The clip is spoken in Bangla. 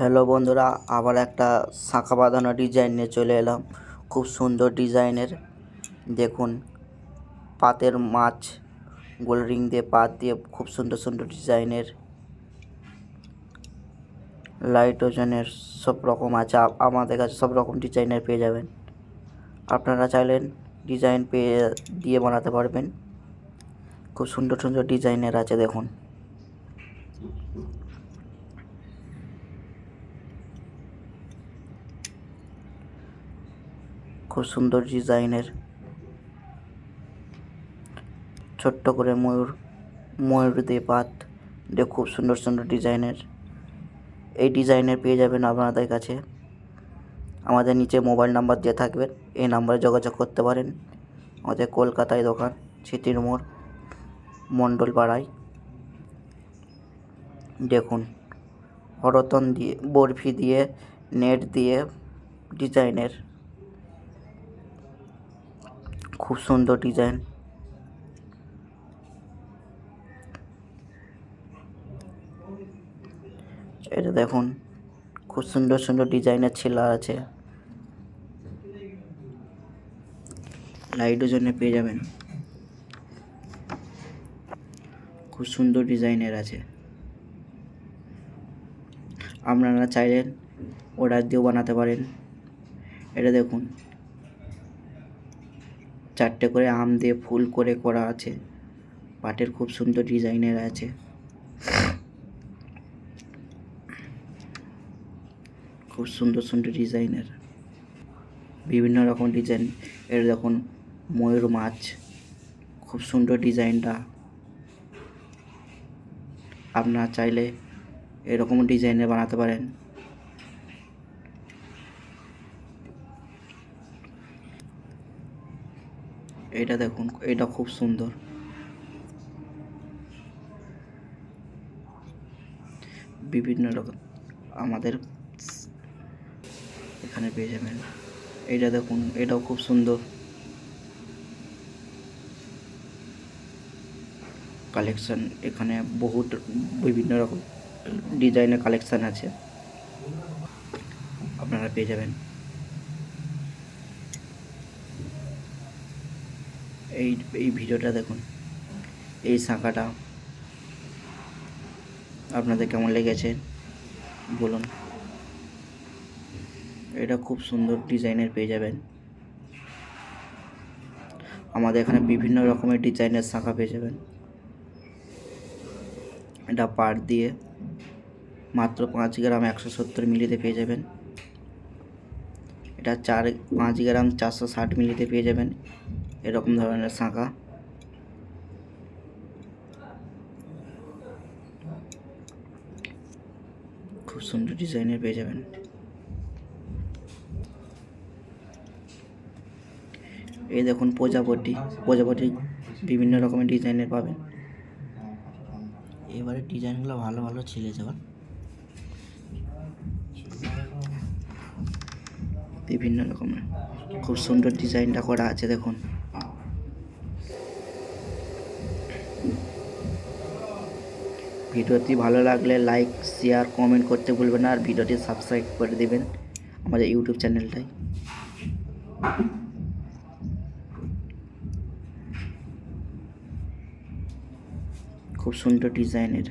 হ্যালো বন্ধুরা, আবার একটা শাঁখা বাঁধানো ডিজাইন নিয়ে চলে এলাম। খুব সুন্দর ডিজাইনের দেখুন, পাতের মাছ, গোল রিং দিয়ে পাত দিয়ে খুব সুন্দর সুন্দর ডিজাইনের লাইট ওজনের সব রকম আছে আমাদের কাছে সব রকম ডিজাইনের পেয়ে যাবেন। আপনারা চাইলেন ডিজাইন পেয়ে দিয়ে বানাতে পারবেন। খুব সুন্দর সুন্দর ডিজাইনের আছে, দেখুন। খুব সুন্দর ডিজাইনের। ছোট্ট করে ময়ূর ময়ূর দিয়ে পাত। দিয়ে খুব সুন্দর সুন্দর ডিজাইনের। এই ডিজাইনের পেয়ে যাবেন আপনাদের কাছে। আমাদের নিচে মোবাইল নাম্বার দিয়ে থাকবে এই নাম্বারে যোগাযোগ করতে পারেন। আমাদের কলকাতায় দোকান স্মৃতির মোড় মণ্ডল পাড়ায় দেখুন হরতন দিয়ে, বরফি দিয়ে, নেট দিয়ে ডিজাইনের। খুব সুন্দর ডিজাইন। এটা দেখুন, খুব সুন্দর সুন্দর ডিজাইনের ছেলা আছে। লাইটও জন্য পেয়ে যাবেন। খুব সুন্দর ডিজাইনের আছে। আপনারা চাইলেন অর্ডার দিয়েও বানাতে পারেন। এটা দেখুন চারটে করে আম দিয়ে ফুল করে করা আছে। পাটের খুব সুন্দর ডিজাইনের আছে। খুব সুন্দর সুন্দর ডিজাইনের। বিভিন্ন রকম ডিজাইন। এর দেখুন, ময়ূর মাছ, খুব সুন্দর ডিজাইনটা। আপনারা চাইলে এরকম ডিজাইনের বানাতে পারেন। এটা দেখুন এটা খুব সুন্দর। বিভিন্ন রকম আমাদের এখানে পেয়ে যাবেন। এটা দেখুন, এটাও খুব সুন্দর। কালেকশন এখানে বহুত বিভিন্ন রকম ডিজাইনের কালেকশন আছে। আপনারা পেয়ে যাবেন। এই এই ভিডিওটা দেখুন। এই শাঁখাটা। আপনাদের কেমন লেগেছে? বলুন। এটা খুব সুন্দর ডিজাইনের পেয়ে যাবেন। আমাদের এখানে বিভিন্ন রকমের ডিজাইনের শাঁখা পেয়ে যাবেন। এটা পাট দিয়ে মাত্র পাঁচ গ্রাম একশো সত্তর মিলিতে পেয়ে যাবেন। এটা চার, পাঁচ গ্রাম চারশো ষাট মিলিতে পেয়ে যাবেন। এরকম ধরনের শাঁখা। খুব সুন্দর ডিজাইনের পেয়ে যাবেন। এই দেখুন প্রজাপতি। প্রজাপতি বিভিন্ন রকমের ডিজাইনের পাবেন। এবারে ডিজাইনগুলো ভালো ভালো ছেলে যাবার বিভিন্ন রকমের। খুব সুন্দর ডিজাইনটা করা আছে দেখুন। ভিডিওটি ভালো লাগলে লাইক, শেয়ার, কমেন্ট করতে ভুলবেন না আর ভিডিওটি সাবস্ক্রাইব করে দেবেন আমাদের ইউটিউব চ্যানেলটাই। খুব সুন্দর ডিজাইনের।